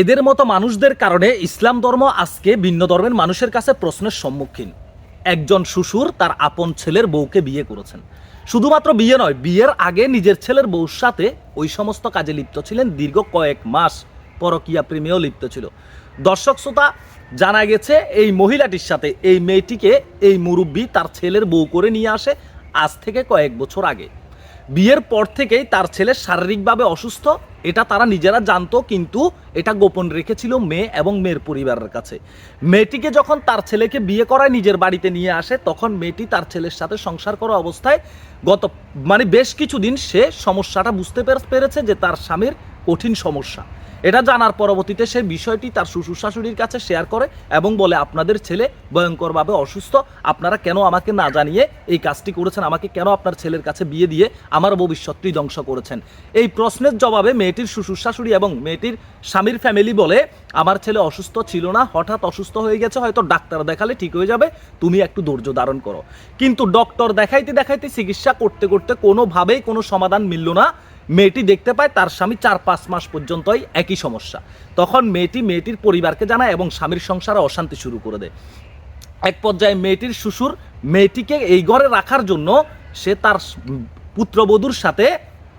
এদের মতো মানুষদের কারণে ইসলাম ধর্ম আজকে ভিন্ন ধর্মের মানুষের কাছে প্রশ্নের সম্মুখীন। একজন শ্বশুর তার আপন ছেলের বউকে বিয়ে করেছেন। শুধুমাত্র বিয়ে নয়, বিয়ের আগে নিজের ছেলের বউর সাথে ওই সমস্ত কাজে লিপ্ত ছিলেন, দীর্ঘ কয়েক মাস পরকীয়া প্রেমেও লিপ্ত ছিল। দর্শক শ্রোতা, জানা গেছে এই মহিলাটির সাথে এই মেয়েটিকে এই মুরব্বী তার ছেলের বউ করে নিয়ে আসে আজ থেকে কয়েক বছর আগে। বিয়ের পর থেকেই তার ছেলে শারীরিকভাবে অসুস্থ, এটা তারা নিজেরা জানতো, কিন্তু এটা গোপন রেখেছিল মেয়ে এবং মেয়ের পরিবারের কাছে। মেয়েটিকে যখন তার ছেলেকে বিয়ে করায় নিজের বাড়িতে নিয়ে আসে, তখন মেয়েটি তার ছেলের সাথে সংসার করা অবস্থায় গত মানে বেশ কিছুদিন সে সমস্যাটা বুঝতে পেরে- পেরেছে যে তার স্বামীর কঠিন সমস্যা। এটা জানার পরবর্তীতে সে বিষয়টি তার শ্বশুর শাশুড়ির কাছে শেয়ার করে এবং বলে, আপনাদের ছেলে ভয়ঙ্করভাবে অসুস্থ, আপনারা কেন আমাকে না জানিয়ে এই কাজটি করেছেন? আমাকে কেন আপনার ছেলের কাছে বিয়ে দিয়ে আমার ভবিষ্যৎটি ধ্বংস করেছেন? এই প্রশ্নের জবাবে মেয়েটির শ্বশুর শাশুড়ি এবং মেয়েটির স্বামীর ফ্যামিলি বলে, আমার ছেলে অসুস্থ ছিল না, হঠাৎ অসুস্থ হয়ে গেছে, হয়তো ডাক্তার দেখালে ঠিক হয়ে যাবে, তুমি একটু ধৈর্য ধারণ করো। কিন্তু ডক্টর দেখাইতে দেখাইতে চিকিৎসা করতে করতে কোনোভাবেই কোনো সমাধান মিলল না। মেয়েটি দেখতে পায় তার স্বামী চার পাঁচ মাস পর্যন্তই একই সমস্যা। তখন মেয়েটি মেয়েটির পরিবারকে জানায় এবং স্বামীর সংসারে অশান্তি শুরু করে দেয়। এক পর্যায়ে মেয়েটির শ্বশুর মেয়েটিকে এই ঘরে রাখার জন্য সে তার পুত্রবধূর সাথে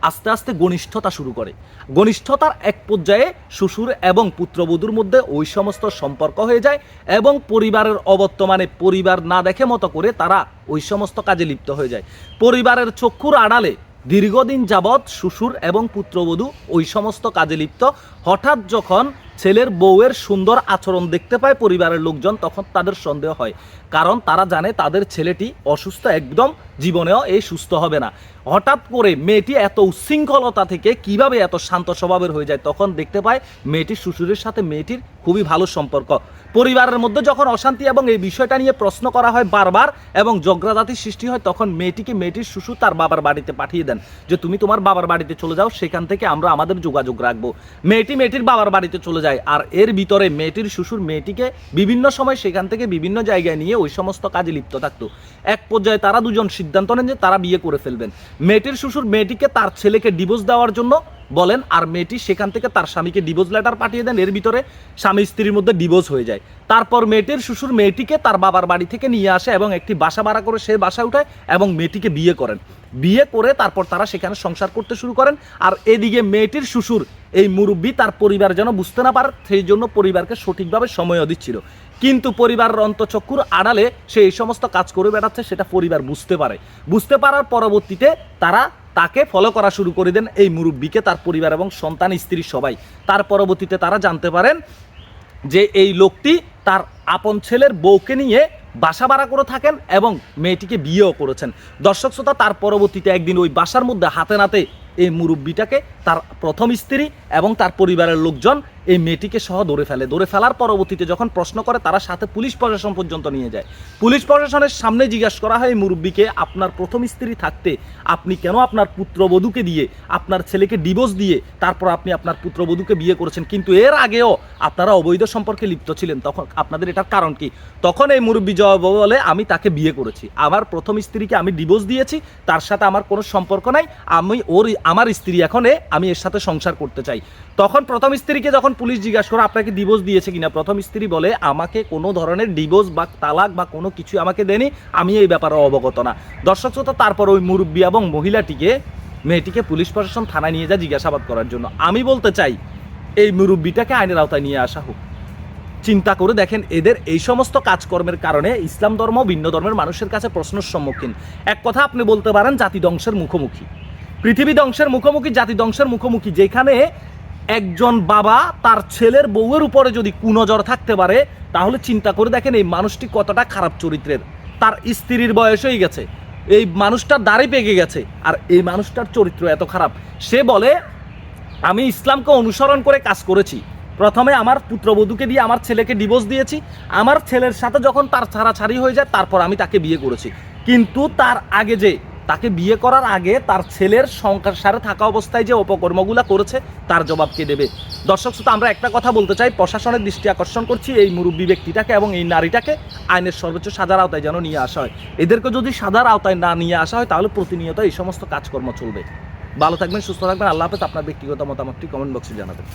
আস্তে আস্তে ঘনিষ্ঠতা শুরু করে। ঘনিষ্ঠতার এক পর্যায়ে শ্বশুর এবং পুত্রবধূর মধ্যে ওই সমস্ত সম্পর্ক হয়ে যায় এবং পরিবারের অবর্তমানে পরিবার না দেখে মতো করে তারা ওই সমস্ত কাজে লিপ্ত হয়ে যায়। পরিবারের চক্ষুর আড়ালে দীর্ঘদিন যাবৎ শ্বশুর এবং পুত্রবধূ ওই সমস্ত কাজে লিপ্ত। হঠাৎ যখন ছেলের বউয়ের সুন্দর আচরণ দেখতে পায় পরিবারের লোকজন, তখন তাদের সন্দেহ হয়। কারণ তারা জানে তাদের ছেলেটি অসুস্থ একদম জীবনেও এই সুস্থ হবে না। হঠাৎ করে মেয়েটি এত উচ্ছৃঙ্খলতা থেকে কীভাবে এত শান্ত স্বভাবের হয়ে যায় তখন দেখতে পায় মেয়েটির শ্বশুরের সাথে মেয়েটির খুবই ভালো সম্পর্ক। পরিবারের মধ্যে যখন অশান্তি এবং এই বিষয়টা নিয়ে প্রশ্ন করা হয় বারবার এবং জগ্রাজাতির সৃষ্টি হয়, তখন মেয়েটিকে মেয়েটির শ্বশুর তার বাবার বাড়িতে পাঠিয়ে দেন যে, তুমি তোমার বাবার বাড়িতে চলে যাও, সেখান থেকে আমরা আমাদের যোগাযোগ রাখব। মেয়েটি মেয়েটির বাবার বাড়িতে চলে যায় আর এর ভিতরে মেয়েটির শ্বশুর মেয়েটিকে বিভিন্ন সময় সেখান থেকে বিভিন্ন জায়গায় নিয়ে ওই সমস্ত কাজে লিপ্ত থাকতো। এক পর্যায়ে তারা দুজন সিদ্ধান্ত নেন যে তারা বিয়ে করে ফেলবেন। মেয়েটির শ্বশুর মেয়েটিকে তার ছেলেকে ডিভোর্স দেওয়ার জন্য বলেন, আর মেয়েটি সেখান থেকে তার স্বামীকে ডিভোর্স লেটার পাঠিয়ে দেন। এর ভিতরে স্বামী স্ত্রীর মধ্যে ডিভোর্স হয়ে যায়। তারপর মেয়েটির শ্বশুর মেয়েটিকে তার বাবার বাড়ি থেকে নিয়ে আসে এবং একটি বাসা ভাড়া করে সে বাসা উঠায় এবং মেয়েটিকে বিয়ে করেন। বিয়ে করে তারপর তারা সেখানে সংসার করতে শুরু করেন। আর এদিকে মেয়েটির শ্বশুর, এই মুরব্বী তার পরিবার যেন বুঝতে না পারে, সেই জন্য পরিবারকে সঠিকভাবে সময়ও দিচ্ছিল কিন্তু পরিবারের অন্তচক্ষুর আড়ালে সে এই সমস্ত কাজ করে বেড়াচ্ছে, সেটা পরিবার বুঝতে পারে। বুঝতে পারার পরবর্তীতে তারা তাকে ফলো করা শুরু করে দেন এই মুরব্বীকে, তার পরিবার এবং সন্তান, স্ত্রী সবাই। তার পরবর্তীতে তারা জানতে পারেন যে এই লোকটি তার আপন ছেলের বউকে নিয়ে বাসা ভাড়া করে থাকেন এবং মেয়েটিকে বিয়েও করেছেন। দর্শক শ্রোতা, তার পরবর্তীতে একদিন ওই বাসার মধ্যে হাতে নাতে এই মুরব্বীটাকে তার প্রথম স্ত্রী এবং তার পরিবারের লোকজন এই মেয়েটিকে সহ ধরে ফেলে। ধরে ফেলার পরবর্তীতে যখন প্রশ্ন করে, তারা সাথে পুলিশ প্রশাসন পর্যন্ত নিয়ে যায়। পুলিশ প্রশাসনের সামনে জিজ্ঞাসা করা হয় মুরব্বীকে আপনার প্রথম স্ত্রী থাকতে আপনি কেন আপনার পুত্রবধূকে দিয়ে, আপনার ছেলেকে ডিভোর্স দিয়ে, তারপর আপনি আপনার পুত্রবধূকে বিয়ে করেছেন? কিন্তু এর আগেও আপনারা অবৈধ সম্পর্কে লিপ্ত ছিলেন। তখন আপনাদের এটার কারণ কি? তখন এই মুরব্বী জবাব বলে, আমি তাকে বিয়ে করেছি। আমার প্রথম স্ত্রীকে আমি ডিভোর্স দিয়েছি। তার সাথে আমার কোনো সম্পর্ক নাই। আমি ওর আমার স্ত্রী এখন, আমি এর সাথে সংসার করতে চাই। তখন প্রথম স্ত্রীকে যখন পুলিশ জিজ্ঞাসা করে, আপনাকে ডিভোর্স দিয়েছে কিনা? প্রথম স্ত্রী বলে, আমাকে কোনো ধরনের ডিভোর্স বা তালাক বা কোনো কিছু আমাকে দেয়নি, আমি এই ব্যাপারে অবগত না। দর্শক শ্রোতা, তারপর ওই মুরব্বী এবং মহিলাটিকে, মেয়েটিকে পুলিশ প্রশাসন থানায় নিয়ে যায় জিজ্ঞাসাবাদ করার জন্য। আমি বলতে চাই, এই মুরব্বীটাকে আইনের আওতায় নিয়ে আসা হোক। চিন্তা করে দেখেন, এদের এই সমস্ত কাজকর্মের কারণে ইসলাম ধর্ম ভিন্ন ধর্মের মানুষের কাছে প্রশ্নের সম্মুখীন। এক কথা আপনি বলতে পারেন, জাতি ধ্বংসের মুখোমুখি। পৃথিবী ধ্বংসের মুখোমুখি, জাতি ধ্বংসের মুখোমুখি, যেখানে একজন বাবা তার ছেলের বউয়ের উপরে যদি কুনজর থাকতে পারে, তাহলে চিন্তা করে দেখেন এই মানুষটি কতটা খারাপ চরিত্রের। তার স্ত্রীর বয়স হয়ে গেছে, এই মানুষটার দাড়ি পেকে গেছে, আর এই মানুষটার চরিত্র এত খারাপ। সে বলে, আমি ইসলামকে অনুসরণ করে কাজ করেছি। প্রথমে আমার পুত্রবধূকে দিয়ে আমার ছেলেকে ডিভোর্স দিয়েছি। আমার ছেলের সাথে যখন তার ছাড়াছাড়ি হয়ে যায়, তারপর আমি তাকে বিয়ে করেছি। কিন্তু তার আগে যে তাকে বিয়ে করার আগে তার ছেলের সংসারে থাকা অবস্থায় যে অপকর্মগুলো করেছে, তার জবাব কে দেবে? দর্শক শ্রোতা, আমরা একটা কথা বলতে চাই। প্রশাসনের দৃষ্টি আকর্ষণ করছি এই মুরব্বী ব্যক্তিটাকে এবং এই নারীটাকে আইনের সর্বোচ্চ সাজার আওতায় যেন নিয়ে আসা হয়। এদেরকে যদি সাজার আওতায় না নিয়ে আসা হয়, তাহলে প্রতিনিয়ত এই সমস্ত কাজকর্ম চলবে। ভালো থাকবেন, সুস্থ থাকবেন। আল্লাহ হাফেজ। আপনার ব্যক্তিগত মতামতটি কমেন্ট বক্সে জানাবেন।